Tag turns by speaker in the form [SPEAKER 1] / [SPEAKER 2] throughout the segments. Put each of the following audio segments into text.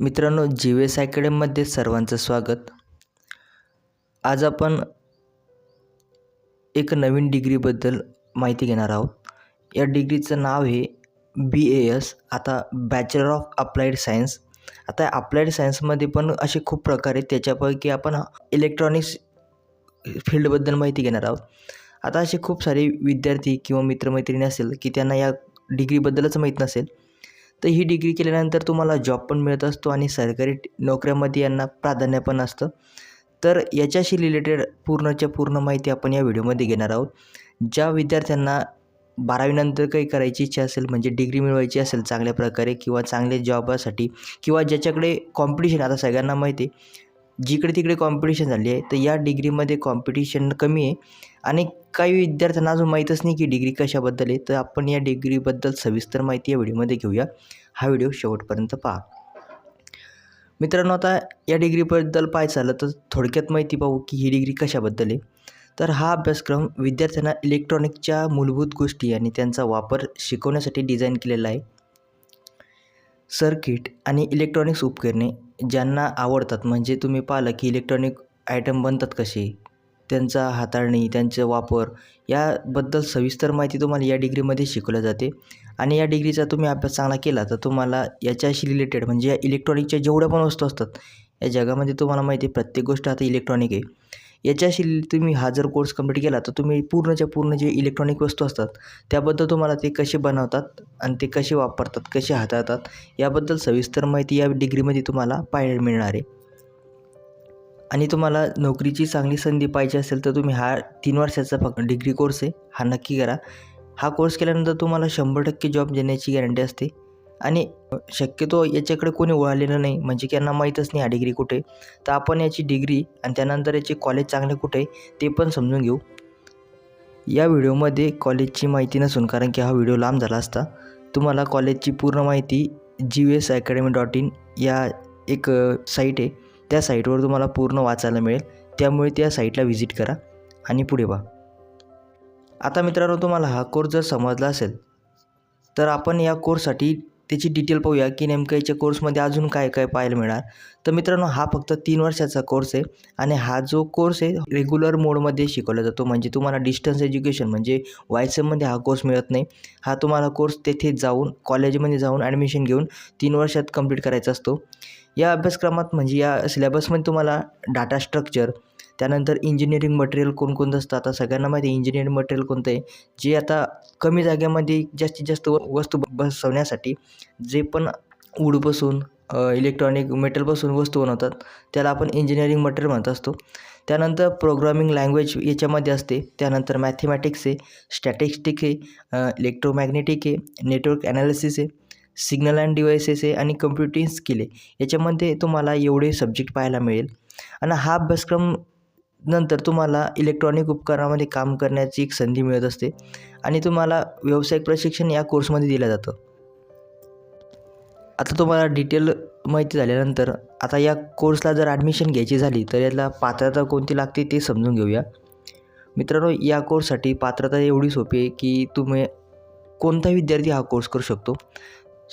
[SPEAKER 1] मित्रांनो G S अकॅडमीमध्ये सर्वांचं स्वागत. आज आपण एक नवीन डिग्रीबद्दल माहिती घेणार आहोत. या डिग्रीचं नाव आहे बी ए एस आता बॅचलर ऑफ अप्लाइड सायन्स आता अप्लाइड सायन्समध्ये पण असे खूप प्रकार आहेत त्याच्यापैकी आपण इलेक्ट्रॉनिक्स फील्डबद्दल माहिती घेणार आहोत. आता असे खूप सारे विद्यार्थी किंवा मित्रमैत्रिणी असेल की त्यांना या डिग्रीबद्दलच माहीत नसेल तर ही डिग्री केल्यानंतर तुम्हाला जॉब पण मिळत असतो आणि सरकारी नोकऱ्यामध्ये यांना प्राधान्य पण असतं. तर याच्याशी रिलेटेड पूर्णच्या पूर्ण माहिती आपण या व्हिडिओमध्ये घेणार आहोत. ज्या विद्यार्थ्यांना बारावीनंतर काही करायची इच्छा असेल म्हणजे डिग्री मिळवायची असेल चांगल्या प्रकारे किंवा चांगल्या जॉबासाठी किंवा ज्याच्याकडे कॉम्पिटिशन आता सगळ्यांना माहिती आहे जिकडे तिकडे कॉम्पिटिशन झाली आहे तर या डिग्रीमध्ये कॉम्पिटिशन कमी आहे. आणि काही विद्यार्थ्यांना अजून माहीतच नाही की डिग्री कशाबद्दल आहे. तर आपण या डिग्रीबद्दल सविस्तर माहिती या व्हिडिओमध्ये घेऊया. हा व्हिडिओ शेवटपर्यंत पहा. मित्रांनो आता या डिग्रीबद्दल पाहायचं झालं तर थोडक्यात माहिती पाहू की ही डिग्री कशाबद्दल आहे. तर हा अभ्यासक्रम विद्यार्थ्यांना इलेक्ट्रॉनिकच्या मूलभूत गोष्टी आणि त्यांचा वापर शिकवण्यासाठी डिझाईन केलेला आहे. सर्किट आणि इलेक्ट्रॉनिक्स उपकरणे ज्यांना आवडतात. म्हणजे तुम्ही पाहिलं की इलेक्ट्रॉनिक आयटम बनतात कसे? त्यांचा हाताळणी त्यांचा वापर याबद्दल सविस्तर माहिती तुम्हाला या डिग्रीमध्ये शिकवल्या जाते. आणि या डिग्रीचा तुम्ही अभ्यास चांगला केला तर तुम्हाला याच्याशी रिलेटेड म्हणजे या इलेक्ट्रॉनिकच्या जेवढ्या पण वस्तू असतात या जगामध्ये तुम्हाला माहिती आहे प्रत्येक गोष्ट आता इलेक्ट्रॉनिक आहे. याच्याशी तुम्ही हा जर कोर्स कंप्लीट केला तर तुम्ही पूर्णच्या पूर्ण जे इलेक्ट्रॉनिक वस्तू असतात त्याबद्दल तुम्हाला ते कसे बनवतात आणि ते कसे वापरतात कसे हाताळतात याबद्दल सविस्तर माहिती या डिग्रीमध्ये तुम्हाला पाहायला मिळणार आहे. आणि तुम्हाला नोकरीची चांगली संधी पाहिजे असेल तर तुम्ही हा तीन वर्षाचा फक्त डिग्री कोर्स आहे हा नक्की करा. हा कोर्स केल्यानंतर तुम्हाला शंभर टक्के जॉब देण्याची गॅरंटी असते. आणि शक्यतो याच्याकडे कोणी ओळखलेलं नाही म्हणजे की यांना माहीतच नाही हा डिग्री कुठे तर आपण याची डिग्री आणि त्यानंतर याचे कॉलेज चांगले कुठे आहे ते पण समजून घेऊ. या व्हिडिओमध्ये कॉलेजची माहिती नसून कारण की हा व्हिडिओ लांब झाला असता तुम्हाला कॉलेजची पूर्ण माहिती G S academy dot in या एक साईट आहे. त्या साईटवर तुम्हाला पूर्ण वाचायला मिळेल. त्यामुळे त्या साईटला व्हिजिट करा आणि पुढे व्हा आता मित्रांनो तुम्हाला हा कोर्स जर समजला असेल तर आपण या कोर्ससाठी त्याची डिटेल पाहूया की नेमकं याच्या कोर्समध्ये अजून काय काय पाहायला मिळणार. तर मित्रांनो हा फक्त तीन वर्षाचा कोर्स आहे आणि हा जो कोर्स आहे रेग्युलर मोडमध्ये शिकवला जातो. म्हणजे तुम्हाला डिस्टन्स एज्युकेशन म्हणजे वायसममध्ये हा कोर्स मिळत नाही. हा तुम्हाला कोर्स तेथे जाऊन कॉलेजमध्ये जाऊन ॲडमिशन घेऊन तीन वर्षात कंप्लीट करायचा असतो. या अभ्यासक्रमात म्हणजे या सिलेबसमध्ये तुम्हाला डाटा स्ट्रक्चर त्यानंतर इंजिनिअरिंग मटेरियल कोणकोणतं असतं? आता सगळ्यांना माहिती आहे इंजिनिअरिंग मटेरियल कोणतं आहे? जे आता कमी जागेमध्ये जास्तीत जास्त व वस्तू बसवण्यासाठी जे पण वूडपासून इलेक्ट्रॉनिक मेटलपासून वस्तू बनवतात त्याला आपण इंजिनिअरिंग मटेरियल म्हणत असतो. त्यानंतर प्रोग्रामिंग लँग्वेज याच्यामध्ये असते. त्यानंतर मॅथेमॅटिक्स आहे स्टॅटिस्टिक आहे इलेक्ट्रोमॅग्नेटिक आहे नेटवर्क ॲनालिसिस आहे. सिग्नल अँड डिव्हायसेस आहे आणि कम्प्युटिंग स्किल आहे. याच्यामध्ये तुम्हाला एवढे सब्जेक्ट पाहायला मिळेल. आणि हा अभ्यासक्रम नंतर तुम्हाला इलेक्ट्रॉनिक उपकरणामध्ये काम करण्याची एक संधी मिळत असते. आणि तुम्हाला व्यावसायिक प्रशिक्षण या कोर्समध्ये दिलं जातं. आता तुम्हाला डिटेल माहिती झाल्यानंतर आता या कोर्सला जर ॲडमिशन घ्यायची झाली तर याला पात्रता कोणती लागते ते समजून घेऊया. मित्रांनो या कोर्ससाठी पात्रता एवढी सोपी आहे की तुम्ही कोणता विद्यार्थी हा कोर्स करू शकतो.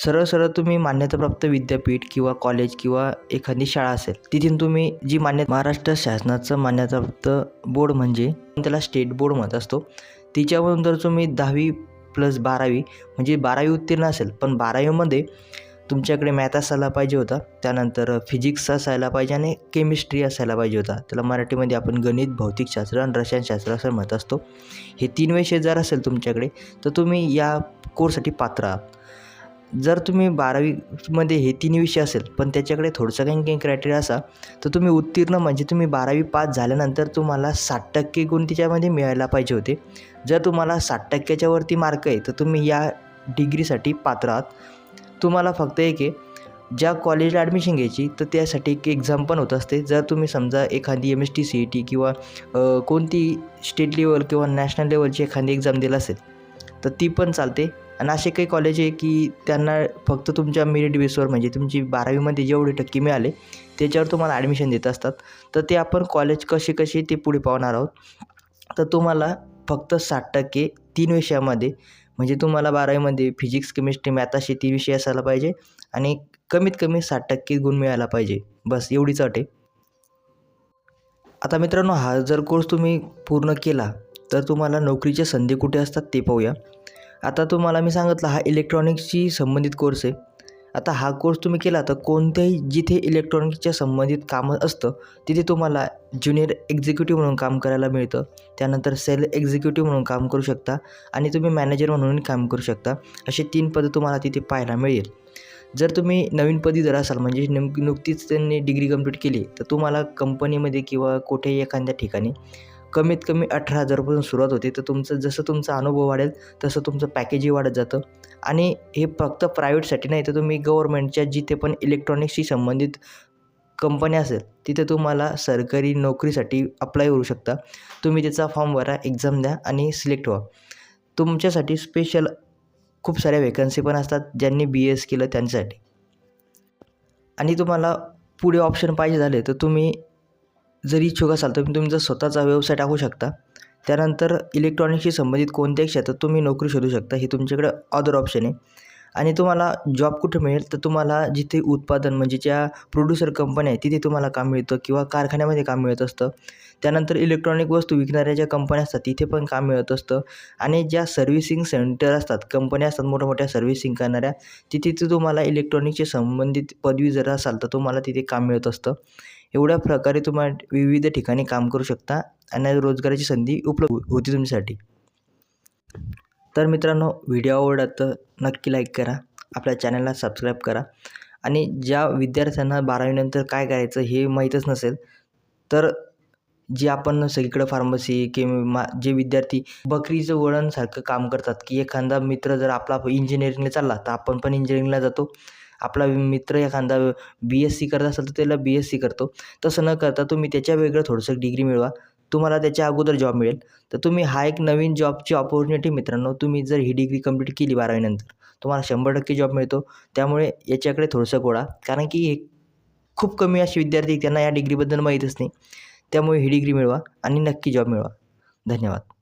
[SPEAKER 1] सरळ सरळ तुम्ही मान्यताप्राप्त विद्यापीठ किंवा कॉलेज किंवा एखादी शाळा असेल तिथून तुम्ही जी मान्य महाराष्ट्र शासनाचं मान्यताप्राप्त बोर्ड म्हणजे त्याला स्टेट बोर्ड म्हणत असतो. तिच्यावरून जर तुम्ही दहावी प्लस बारावी म्हणजे बारावी उत्तीर्ण असेल पण बारावीमध्ये तुमच्याकडे मॅथ असायला पाहिजे होता त्यानंतर फिजिक्स असायला पाहिजे आणि केमिस्ट्री असायला पाहिजे होता. त्याला मराठीमध्ये आपण गणित भौतिकशास्त्र आणि रसायनशास्त्र असं म्हणत असतो. हे तीन विषय जर असेल तुमच्याकडे तर तुम्ही या कोर्ससाठी पात्र आहात. जर तुम्ही बारावीमध्ये हे तीन विषय असेल पण त्याच्याकडे थोडंसं काही काही क्रायटेरिया असा तर तुम्ही उत्तीर्ण म्हणजे तुम्ही बारावी पास झाल्यानंतर तुम्हाला साठ टक्के गुण तिच्यामध्ये मिळायला पाहिजे होते. जर तुम्हाला साठ टक्क्याच्या वरती मार्क आहे तर तुम्ही या डिग्रीसाठी पात्र आहात. तुम्हाला फक्त एक आहे ज्या कॉलेजला ॲडमिशन घ्यायची तर त्यासाठी एक एक्झाम पण होत असते. जर तुम्ही समजा एखादी M S T C E T किंवा कोणती स्टेट लेवल किंवा नॅशनल लेवलची एखादी एक्झाम दिला असेल तर ती पण चालते. आणि असे काही कॉलेज आहे की त्यांना फक्त तुमच्या मेरिट बेसवर म्हणजे तुमची बारावीमध्ये जेवढे टक्के मिळाले त्याच्यावर तुम्हाला ॲडमिशन देत असतात. तर ते आपण कॉलेज कसे कसे ते पुढे पाहणार आहोत. तर तुम्हाला फक्त साठ टक्के तीन विषयामध्ये म्हणजे तुम्हाला बारावीमध्ये फिजिक्स केमिस्ट्री मॅथ असे तीन विषय असायला पाहिजे आणि कमीत कमी साठ टक्के गुण मिळायला पाहिजे. बस एवढीच अट आहे. आता मित्रांनो हा जर कोर्स तुम्ही पूर्ण केला तर तुम्हाला नोकरीच्या संधी कुठे असतात ते पाहूया. आता तुम्हाला मी सांगितलं हा इलेक्ट्रॉनिक्सशी संबंधित कोर्स आहे. आता हा कोर्स तुम्ही केला तर कोणत्याही जिथे इलेक्ट्रॉनिक्सच्या संबंधित कामं असतं तिथे तुम्हाला ज्युनियर एक्झिक्युटिव्ह म्हणून काम करायला मिळतं. त्यानंतर सेल एक्झिक्युटिव्ह म्हणून काम करू शकता आणि तुम्ही मॅनेजर म्हणून काम करू शकता. असे तीन पदं तुम्हाला तिथे पाहायला मिळेल. जर तुम्ही नवीन पदी जर असाल म्हणजे नेमकी नुकतीच त्यांनी डिग्री कंप्लीट केली तर तुम्हाला कंपनीमध्ये किंवा कुठेही एखाद्या ठिकाणी कमीत कमी अठरा हजारपासून सुरुवात होते. तर तुमचं जसं तुमचा अनुभव वाढेल तसं तुमचं पॅकेजही वाढत जातं. आणि हे फक्त प्रायव्हेटसाठी नाही तर तुम्ही गव्हर्मेंटच्या जिथे पण इलेक्ट्रॉनिक्सशी संबंधित कंपनी असेल तिथे तुम्हाला सरकारी नोकरीसाठी अप्लाय करू शकता. तुम्ही त्याचा फॉर्म भरा एक्झाम द्या आणि सिलेक्ट व्हा. तुमच्यासाठी स्पेशल खूप साऱ्या वेकन्सी पण असतात ज्यांनी बी एस केलं त्यांच्यासाठी. आणि तुम्हाला पुढे ऑप्शन पाहिजे झाले तर तुम्ही जर इच्छुक असाल तर तुम्ही तुमचा स्वतःचा व्यवसाय टाकू शकता. त्यानंतर इलेक्ट्रॉनिक्सशी संबंधित कोणत्याही क्षेत्रात तुम्ही नोकरी शोधू शकता. हे तुमच्याकडे अदर ऑप्शन आहे. आणि तुम्हाला जॉब कुठे मिळेल? तर तुम्हाला जिथे उत्पादन म्हणजे ज्या प्रोड्युसर कंपन्या आहेत तिथे तुम्हाला काम मिळतं किंवा कारखान्यामध्ये काम मिळत असतं. त्यानंतर इलेक्ट्रॉनिक वस्तू विकणाऱ्या ज्या कंपन्या असतात तिथे पण काम मिळत असतं. आणि ज्या सर्व्हिसिंग सेंटर असतात कंपन्या असतात मोठ्या मोठ्या सर्व्हिसिंग करणाऱ्या तिथे तुम्हाला इलेक्ट्रॉनिकशी संबंधित पदवी जर असाल तर तुम्हाला तिथे काम मिळत असतं. एवढ्या प्रकारे तुम्हा विविध ठिकाणी काम करू शकता आणि रोजगाराची संधी उपलब्ध हो- होती तुमच्यासाठी. तर मित्रांनो व्हिडिओ आवडला तर नक्की लाईक करा आपल्या चॅनलला सबस्क्राईब करा आणि ज्या विद्यार्थ्यांना बारावीनंतर काय करायचं हे माहीतच नसेल तर जे आपण सगळीकडं फार्मसी किंवा जे विद्यार्थी बकरीचं वळणसारखं काम करतात की एखादा मित्र जर आपला इंजिनिअरिंगला चालला तर आपण पण इंजिनिअरिंगला जातो. आपला मित्र एखादा बी एस सी करत असेल तर त्याला बी एस सी करतो. तसं न करता तुम्ही त्याच्या वेगळं थोडंसं डिग्री मिळवा. तुम्हाला त्याच्या अगोदर जॉब मिळेल. तर तुम्ही हा एक नवीन जॉबची ऑपॉर्च्युनिटी मित्रांनो तुम्ही जर ही डिग्री कंप्लीट केली बारावीनंतर तुम्हाला शंभर टक्के जॉब मिळतो. त्यामुळे याच्याकडे थोडंसं गोळा. कारण की हे खूप कमी असे विद्यार्थी त्यांना या डिग्रीबद्दल माहीतच नाही. त्यामुळे ही डिग्री मिळवा आणि नक्की जॉब मिळवा. धन्यवाद.